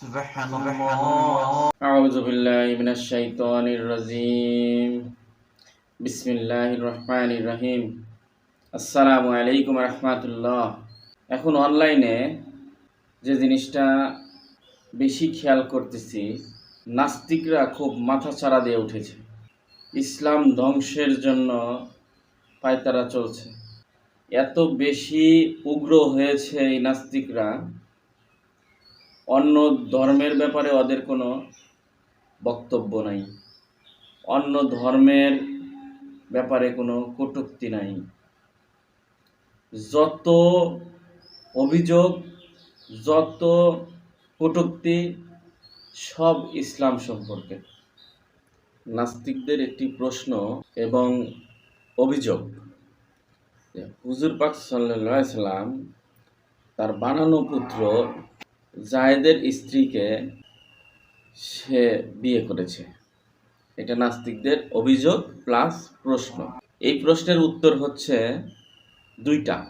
سبحان الله أعوذ بالله من الشيطان الرجيم بسم الله الرحمن الرحيم আসসালামু আলাইকুম রহমাতুল্লাহ এখন অনলাইনে যে জিনিসটা বেশি খেয়াল করতেছি নাস্তিকরা খুব মাথাচাড়া দিয়ে উঠেছে ইসলাম ধ্বংসের জন্য পায়তারা চলছে এত বেশি উগ্র হয়েছে এই নাস্তিকরা অন্য ধর্মের ব্যাপারে ওদের কোনো বক্তব্য নাই। অন্য ধর্মের ব্যাপারে কোনো কটূক্তি নাই। যত অভিযোগ, যত কটুক্তি, সব ইসলাম সম্পর্কে। নাস্তিকদের একটি প্রশ্ন এবং অভিযোগ। হুজুর পাক সাল্লাম তার বানানো পুত্র জায়েদের স্ত্রীকে সে বিয়ে করেছে। এটা নাস্তিকদের অভিযোগ প্লাস প্রশ্ন। এই প্রশ্নের উত্তর হচ্ছে দুইটা।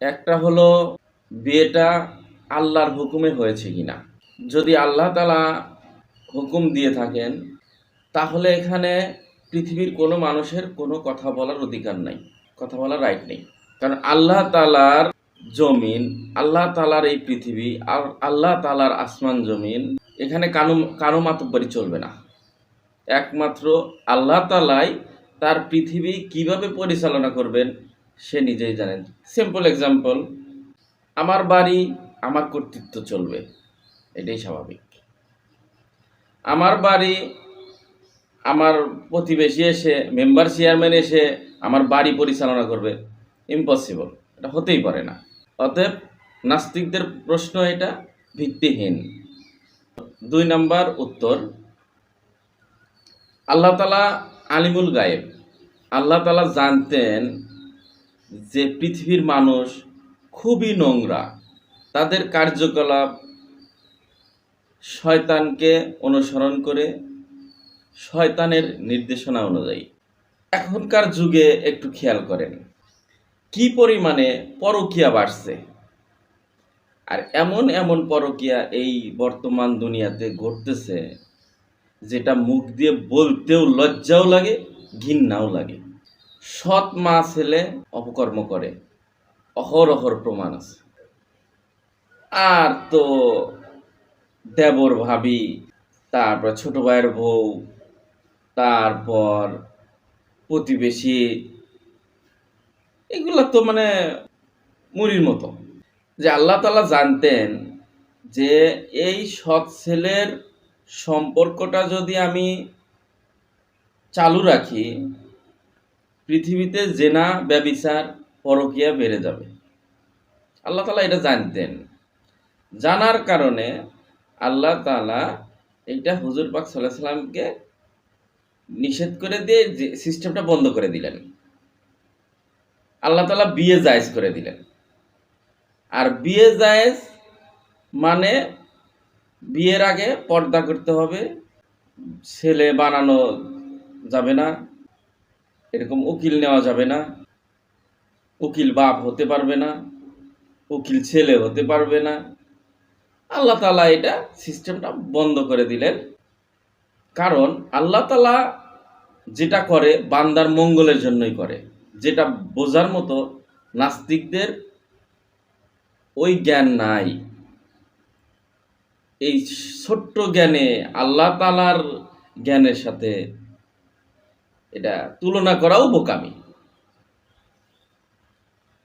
একটা হলো, বিয়েটা আল্লাহর হুকুমে হয়েছে কিনা? যদি আল্লাহ তালা হুকুম দিয়ে থাকেন, তাহলে এখানে পৃথিবীর কোনো মানুষের কোনো কথা বলার অধিকার নাই, কথা বলার রাইট নেই। কারণ আল্লাহ তালার জমিন, আল্লাহ তালার এই পৃথিবী আর আল্লাহ তালার আসমান জমিন, এখানে কারও কারও মাতব্বরি চলবে না। একমাত্র আল্লাহ তালাই তার পৃথিবী কীভাবে পরিচালনা করবেন, সে নিজেই জানেন। সিম্পল এক্সাম্পল আমার বাড়ি, আমার কর্তৃত্ব চলবে, এটাই স্বাভাবিক। আমার বাড়ি, আমার প্রতিবেশী এসে মেম্বার চেয়ারম্যান এসে আমার বাড়ি পরিচালনা করবে ইম্পসিবল এটা হতেই পারে না। অতএব নাস্তিকদের প্রশ্ন এটা ভিত্তিহীন। দুই নাম্বার উত্তর, আল্লাহ তালা আলিমুল গায়েব। আল্লাহ তালা জানতেন যে পৃথিবীর মানুষ খুবই নোংরা। তাদের কার্যকলাপ শয়তানকে অনুসরণ করে, শয়তানের নির্দেশনা অনুযায়ী। এখনকার যুগে একটু খেয়াল করেন। কি পরিমাণে পরকিয়া বাড়ছে? আর এমন এমন পরকিয়া এই বর্তমান দুনিয়াতে ঘটতেছে, যেটা মুখ দিয়ে বলতেও লজ্জাও লাগে ঘিন্নাও লাগে। সৎ মা ছেলে অপকর্ম করে, অহরহর প্রমাণ আছে। আর তো দেবর ভাবি, তারপর ছোট ভাইয়ের বউ, তারপর প্রতিবেশী এগুলো তো মানে মুড়ির মতো। যে আল্লাহ তালা জানতেন যে এই সৎ ছেলের সম্পর্কটা যদি আমি চালু রাখি, পৃথিবীতে জেনা, ব্যবিচার, পরকিয়া বেড়ে যাবে। আল্লাহ তালা এটা জানতেন। জানার কারণে আল্লাহ তালা এটা হুজুর পাক সাল্লাহ সাল্লামকে নিষেধ করে দিয়ে যে সিস্টেমটা বন্ধ করে দিলেন। আল্লাহ তালা বিয়ে জায়েজ করে দিলেন। আর বিয়ে জায়েজ মানে বিয়ের আগে পর্দা করতে হবে, ছেলে বানানো যাবে না, এরকম উকিল নেওয়া যাবে না, উকিল বাপ হতে পারবে না, উকিল ছেলে হতে পারবে না। আল্লাহ তালা এটা সিস্টেমটা বন্ধ করে দিলেন। কারণ আল্লাহ তালা যেটা করে, বান্দার মঙ্গলের জন্যই করে। যেটা বোঝার মতো নাস্তিকদের ওই জ্ঞান নাই। এই ছোট্ট জ্ঞানে আল্লাহ তালার জ্ঞানের সাথে এটা তুলনা করাও বোকামি।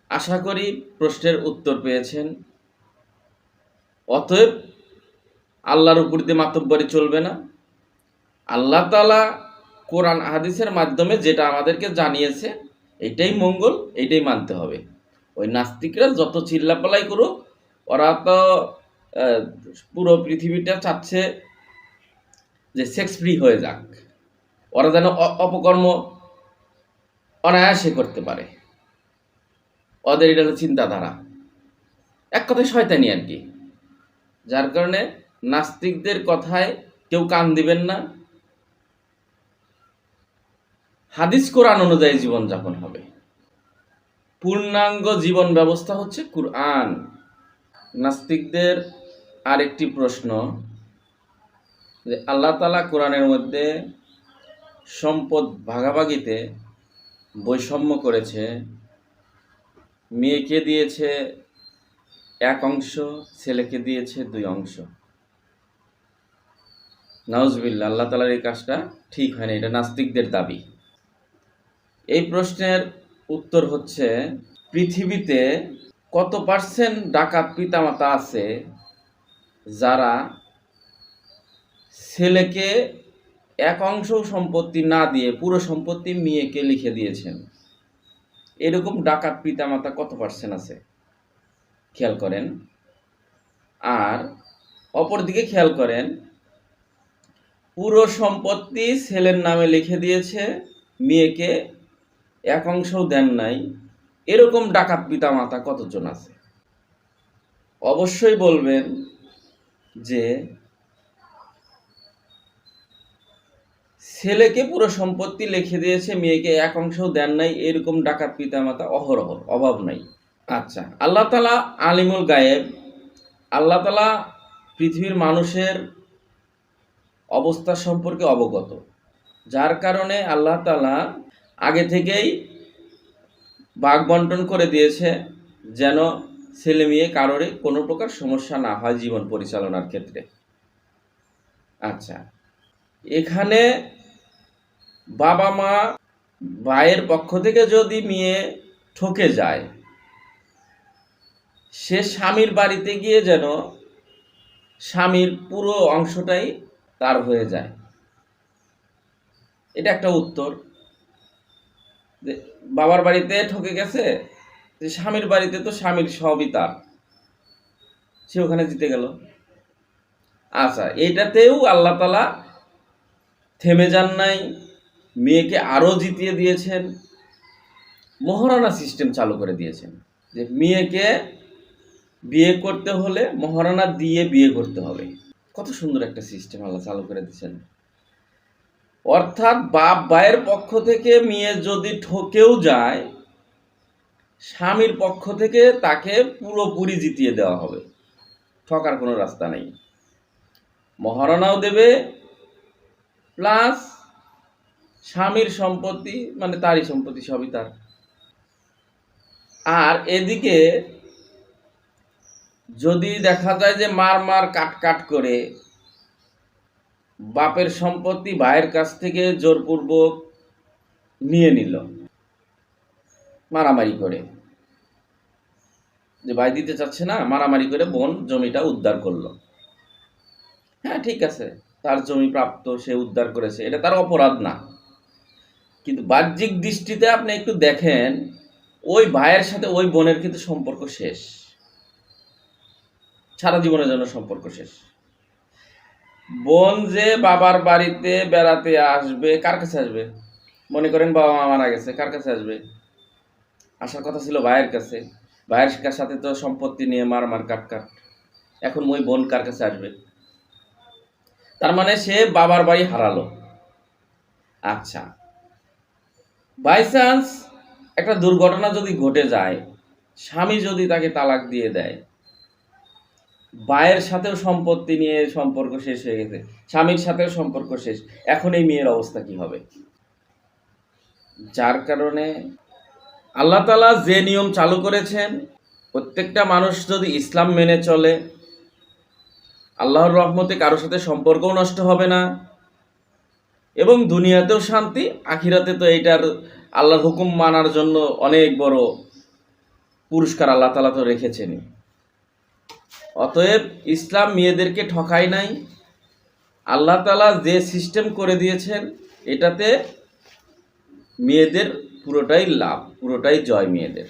আশা করি প্রশ্নের উত্তর পেয়েছেন। অতএব আল্লাহর উপর দিয়ে মাতব্বরি চলবে না। আল্লাহ তালা কোরআন, হাদিসের মাধ্যমে যেটা আমাদেরকে জানিয়েছে এটাই মঙ্গল এইটাই মানতে হবে। ওই নাস্তিকরা যত চিল্লাপালাই করুক, ওরা তো পুরো পৃথিবীটা চাচ্ছে যে সেক্স ফ্রি হয়ে যাক। ওরা যেন অপকর্ম অনায়াসে করতে পারে। ওদের এটা হলো চিন্তাধারা। এক কথায় শয়তানি আর কি। যার কারণে নাস্তিকদের কথায় কেউ কান দিবেন না। হাদিস কোরআন অনুযায়ী জীবনযাপন হবে। পূর্ণাঙ্গ জীবন ব্যবস্থা হচ্ছে কুরআন। নাস্তিকদের আরেকটি প্রশ্ন, যে আল্লাহ তালা কোরআনের মধ্যে সম্পদ ভাগাভাগিতে বৈষম্য করেছে, মেয়েকে দিয়েছে এক অংশ, ছেলেকে দিয়েছে দুই অংশ। নাউজবিল্লা আল্লাহ তালার এই কাজটা ঠিক হয় না, এটা নাস্তিকদের দাবি। এই প্রশ্নের উত্তর হচ্ছে, পৃথিবীতে কত পার্সেন্ট ডাকাত পিতামাতা আছে যারা ছেলেকে এক অংশ সম্পত্তি না দিয়ে পুরো সম্পত্তি মেয়েকে লিখে দিয়েছেন? এরকম ডাকাত পিতামাতা কত পার্সেন্ট আছে? খেয়াল করেন। আর অপরদিকে খেয়াল করেন, পুরো সম্পত্তি ছেলের নামে লিখে দিয়েছে, মেয়েকে এক অংশও দেন নাই। এরকম ডাকাত পিতা মাতা কতজন আছে? অবশ্যই বলবেন যে ছেলেকে পুরো সম্পত্তি লিখে দিয়েছে, মেয়েকে এক অংশও দেন নাই, এরকম ডাকাত পিতা মাতা অহরহ, অভাব নাই। আচ্ছা আল্লাহ তালা আলিমুল গায়েব, আল্লাহ তালা পৃথিবীর মানুষের অবস্থা সম্পর্কে অবগত। যার কারণে আল্লাহ তালা আগে থেকেই ভাগ বন্টন করে দিয়েছে যেন ছেলে মেয়ে কারোরই কোনো প্রকার সমস্যা না হয় জীবন পরিচালনার ক্ষেত্রে। আচ্ছা এখানে বাবা মা ভাইয়ের পক্ষ থেকে যদি মেয়ে ঠকে যায়, সে স্বামীর বাড়িতে গিয়ে যেন স্বামীর পুরো অংশটাই তার হয়ে যায়। এটা একটা উত্তর। যে বাবার বাড়িতে ঠকে গেছে, যে স্বামীর বাড়িতে তো স্বামীর সবই তার। সে ওখানে জিতে গেল। আচ্ছা এইটাতেও আল্লাহ তালা থেমে যান নাই, মেয়েকে আরও জিতিয়ে দিয়েছেন, মহারানা সিস্টেম চালু করে দিয়েছেন। যে মেয়েকে বিয়ে করতে হলে মহারানা দিয়ে বিয়ে করতে হবে। কত সুন্দর একটা সিস্টেম আল্লাহ চালু করে দিয়েছেন। অর্থাৎ বাপ ভাইয়ের পক্ষ থেকে মেয়ে যদি ঠকেও যায়, স্বামীর পক্ষ থেকে তাকে পুরোপুরি জিতিয়ে দেওয়া হবে। ঠকার কোনো রাস্তা নেই। মহারণাও দেবে, প্লাস স্বামীর সম্পত্তি মানে তারই সম্পত্তি সবই তার। আর এদিকে যদি দেখা যায় যে মার মার কাট কাট করে বাপের সম্পত্তি ভাইয়ের কাছ থেকে জোরপূর্বক নিয়ে নিল। মারামারি করে। যে ভাই দিতে চাচ্ছে না, মারামারি করে বোন জমিটা উদ্ধার করল। হ্যাঁ ঠিক আছে, তার জমি প্রাপ্ত, সে উদ্ধার করেছে। এটা তার অপরাধ না। কিন্তু বাহ্যিক দৃষ্টিতে আপনি একটু দেখেন, ওই ভাইয়ের সাথে ওই বোনের কিন্তু সম্পর্ক শেষ। সারা জীবনের জন্য সম্পর্ক শেষ। বোন যে বাবার বাড়িতে বেড়াতে আসবে, কার কাছে আসবে? মনে করেন বাবা মা মারা গেছে, কার কাছে আসবে? আসার কথা ছিল ভাইয়ের কাছে। ভাইয়ের সাথে তো সম্পত্তি নিয়ে মার মার কাট কাট। এখন ওই বোন কার কাছে আসবে? তার মানে সে বাবার বাড়ি হারালো। আচ্ছা। বাই চান্স একটা দুর্ঘটনা যদি ঘটে যায়, স্বামী যদি তাকে তালাক দিয়ে দেয় ভাইয়ের সাথেও সম্পত্তি নিয়ে সম্পর্ক শেষ হয়ে গেছে, স্বামীর সাথেও সম্পর্ক শেষ। এখন এই মেয়ের অবস্থা কি হবে? যার কারণে আল্লাহ তালা যে নিয়ম চালু করেছেন, প্রত্যেকটা মানুষ যদি ইসলাম মেনে চলে, আল্লাহর রহমতে কারোর সাথে সম্পর্কও নষ্ট হবে না, এবং দুনিয়াতেও শান্তি, আখিরাতে তো এইটার আল্লাহর হুকুম মানার জন্য অনেক বড় পুরস্কার আল্লাহ তালা তো রেখেছেনই। অতএব ইসলাম মেয়েদেরকে ঠকায় নাই। আল্লাহ তালা যে সিস্টেম করে দিয়েছেন, এটাতে মেয়েদের পুরোটাই লাভ, পুরোটাই জয় মেয়েদের।